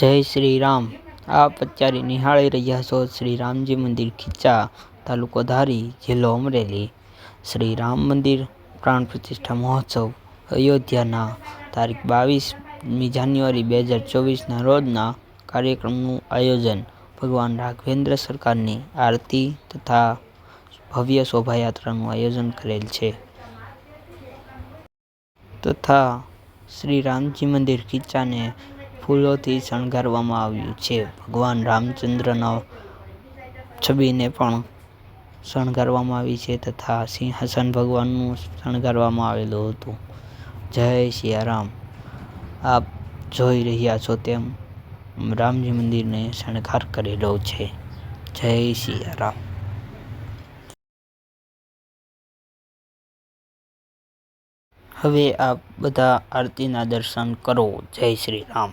જય શ્રી રામ. આપ અત્યારે નિહાળી રહ્યા છો શ્રી રામજી મંદિર ખીચા તાલુકો ધારી, જિલ્લો અમરેલી. શ્રી રામ મંદિર પ્રાણ પ્રતિષ્ઠા મહોત્સવ, અયોધ્યાના તારીખ બાવીસમી જાન્યુઆરી બે હજાર ચોવીસના રોજના કાર્યક્રમનું આયોજન ભગવાન રાઘવેન્દ્ર સરકારની આરતી તથા ભવ્ય શોભાયાત્રાનું આયોજન કરેલ છે. તથા શ્રી રામજી મંદિર ખીચાને ફૂલોથી શણગારવામાં આવ્યું છે. ભગવાન રામચંદ્રના છબીને પણ શણગારવામાં આવી છે તથા સિંહાસન ભગવાનનું શણગારવામાં આવેલું હતું. જય સિયારામ. આપ જોઈ રહ્યા છો તેમ રામજી મંદિરને શણગાર કરેલો છે. જય સિયારામ. હવે આપ બધા આરતીના દર્શન કરો. જય શ્રી રામ.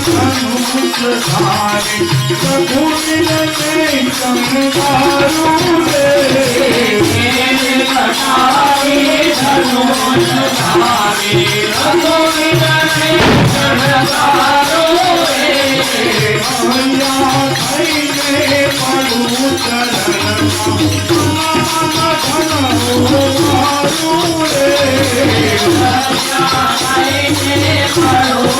અનુત થાય પ્રભુન લગે સંભારું રે લખાવે ધનુન ધારે પ્રભુન લગે સંભારું રે અયા થઈને પડું ચરણમાં ધનુન ધારું રે અયા થઈને પડું